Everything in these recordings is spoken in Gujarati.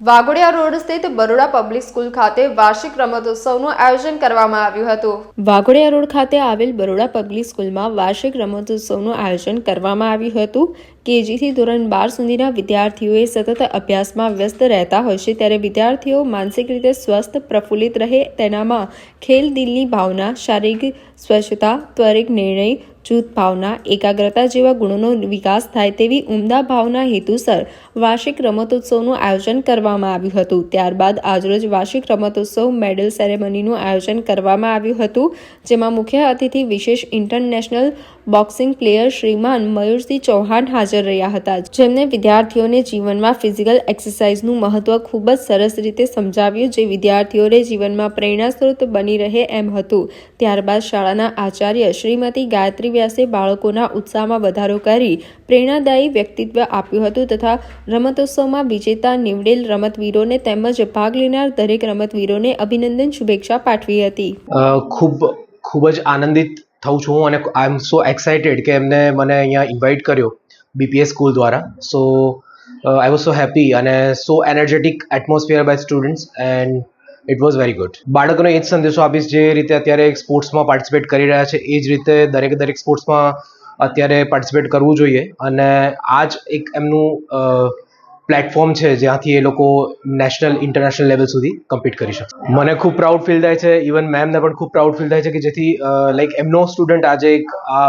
વાઘોડિયા રોડ સ્થિત બરોડા પબ્લિક સ્કૂલ ખાતે વાર્ષિક રમતોત્સવનું આયોજન કરવામાં આવ્યું હતું. વાઘોડિયા રોડ ખાતે આવેલ બરોડા પબ્લિક સ્કૂલમાં વાર્ષિક રમતોત્સવનું આયોજન કરવામાં આવ્યું હતું. કેજીથી ધોરણ બાર સુધીના વિદ્યાર્થીઓએ સતત અભ્યાસમાં વ્યસ્ત રહેતા હોય છે ત્યારે વિદ્યાર્થીઓ માનસિક રીતે સ્વસ્થ, પ્રફુલ્લિત રહે તેનામાં ખેલ દિલની ભાવના, શારીરિક સ્વચ્છતા, ત્વરિત નિર્ણય જૂથ ભાવના, એકાગ્રતા જેવા ગુણોનો વિકાસ થાય તેવી ઉમદા ભાવના હેતુસર વાર્ષિક રમતોત્સવનું આયોજન કરવામાં આવ્યું હતું. ત્યારબાદ આજરોજ વાર્ષિક રમતોત્સવ મેડલ સેરેમનીનું આયોજન કરવામાં આવ્યું હતું, જેમાં મુખ્ય અતિથિ વિશેષ international boxing player Shriman Mayursinh Chauhan હાજર રહ્યા હતા. જેમને વિદ્યાર્થીઓને જીવનમાં ફિઝિકલ એક્સરસાઇઝનું મહત્વ ખૂબ જ સરસ રીતે સમજાવ્યું, જે વિદ્યાર્થીઓને જીવનમાં પ્રેરણા સ્ત્રોત બની રહે એમ હતું. ત્યારબાદ શાળાના આચાર્ય શ્રીમતી ગાયત્રી વ્યાસે બાળકોના ઉત્સાહમાં વધારો કરી પ્રેરણાદાયી વ્યક્તિત્વ આપ્યું હતું તથા રમતોત્સવમાં વિજેતા નીવડેલ રમતવીરોને તેમજ ભાગ લેનાર દરેક રમતવીરોને અભિનંદન, શુભેચ્છા પાઠવી હતી. ખૂબ ખૂબ જ આનંદિત થઉં છું અને આઈ એમ સો એક્સાઇટેડ કે એમને મને અહીંયા ઇન્વાઇટ કર્યો બીપીએસ સ્કૂલ દ્વારા. સો આઈ વોઝ સો હેપી અને so energetic atmosphere by students and it was very good બાળકોને એ જ સંદેશો આપીશ જે રીતે અત્યારે સ્પોર્ટ્સમાં પાર્ટિસિપેટ કરી રહ્યા છે, એ જ રીતે દરેક દરેક સ્પોર્ટ્સમાં અત્યારે પાર્ટિસિપેટ કરવું જોઈએ. અને આ જ એક એમનું પ્લેટફોર્મ છે જ્યાંથી એ લોકો નેશનલ ઇન્ટરનેશનલ લેવલ સુધી કમ્પીટ કરી શકે મને ખૂબ પ્રાઉડ ફીલ થાય છે. ઇવન મેમને પણ ખૂબ પ્રાઉડ ફીલ થાય છે કે જેથી લાઈક એમનો સ્ટુડન્ટ આજે એક આ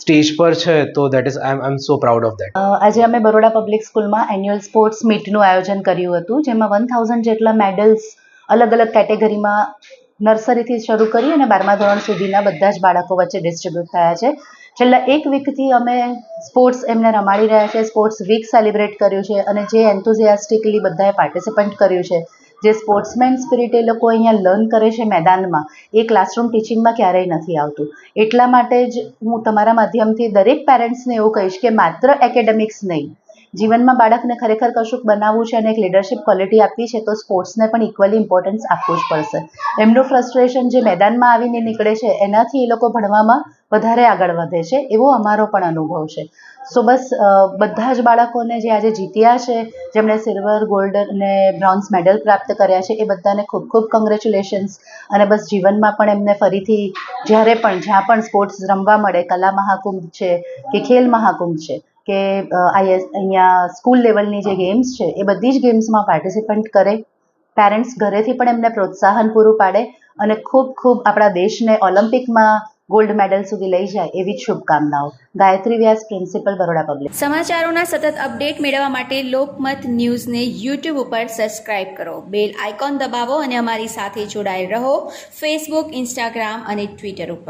સ્ટેજ પર છે, તો that is I am so proud of that આજે અમે બરોડા પબ્લિક સ્કૂલમાં એન્યુઅલ સ્પોર્ટ્સ મીટનું આયોજન કર્યું હતું, જેમાં વન થાઉઝન્ડ જેટલા મેડલ્સ અલગ અલગ કેટેગરીમાં નર્સરીથી શરૂ કરી અને બારમા ધોરણ સુધીના બધા જ બાળકો વચ્ચે ડિસ્ટ્રીબ્યુટ થયા છે. છેલ્લા એક વીકથી અમે સ્પોર્ટ્સ એમને રમાડી રહ્યા છે સ્પોર્ટ્સ વીક સેલિબ્રેટ કર્યું છે અને જે એન્થુઝિયાસ્ટિકલી બધાએ પાર્ટિસિપન્ટ કર્યું છે જે સ્પોર્ટ્સમેન સ્પિરિટ એ લોકો અહીંયા લર્ન કરે છે મેદાનમાં, એ ક્લાસરૂમ ટીચિંગમાં ક્યારેય નથી આવતું. એટલા માટે જ હું તમારા માધ્યમથી દરેક પેરેન્ટ્સને એવું કહીશ કે માત્ર એકેડેમિક્સ નહીં જીવનમાં બાળકને ખરેખર કશુંક બનાવવું છે અને એક લીડરશિપ ક્વોલિટી આપવી છે, તો સ્પોર્ટ્સને પણ ઇક્વલી ઇમ્પોર્ટન્સ આપવું જ પડશે. એમનું ફ્રસ્ટ્રેશન જે મેદાનમાં આવીને નીકળે છે, એનાથી એ લોકો ભણવામાં વધારે આગળ વધે છે, એવો અમારો પણ અનુભવ છે. સો બસ બધા જ બાળકોને જે આજે જીત્યા છે, જેમણે સિલ્વર ગોલ્ડ અને બ્રોન્ઝ મેડલ પ્રાપ્ત કર્યા છે, એ બધાને ખૂબ ખૂબ કોંગ્રેચ્યુલેશન્સ અને બસ જીવનમાં પણ એમને ફરીથી જ્યારે પણ જ્યાં પણ સ્પોર્ટ્સ રમવા મળે, કલા મહાકુંભ છે કે ખેલ મહાકુંભ છે કે આઈએસ અહીંયા સ્કૂલ લેવલની જે ગેમ્સ છે, એ બધી જ ગેમ્સમાં પાર્ટિસિપન્ટ કરે. પેરેન્ટ્સ ઘરેથી પણ એમને પ્રોત્સાહન પૂરું પાડે અને ખૂબ ખૂબ આપણા દેશને ઓલિમ્પિકમાં ગોલ્ડ મેડલ સુધી લઈ જાય એવી જ શુભકામનાઓ. ગાયત્રી વ્યાસ પ્રિન્સિપલ બરોડા પબ્લિક સમાચારોના સતત અપડેટ મેળવવા માટે લોકમત ન્યૂઝને યુટ્યુબ ઉપર સબસ્ક્રાઇબ કરો. બેલ આઇકોન દબાવો અને અમારી સાથે જોડાયેલ રહો. ફેસબુક ઇન્સ્ટાગ્રામ અને ટ્વિટર ઉપર.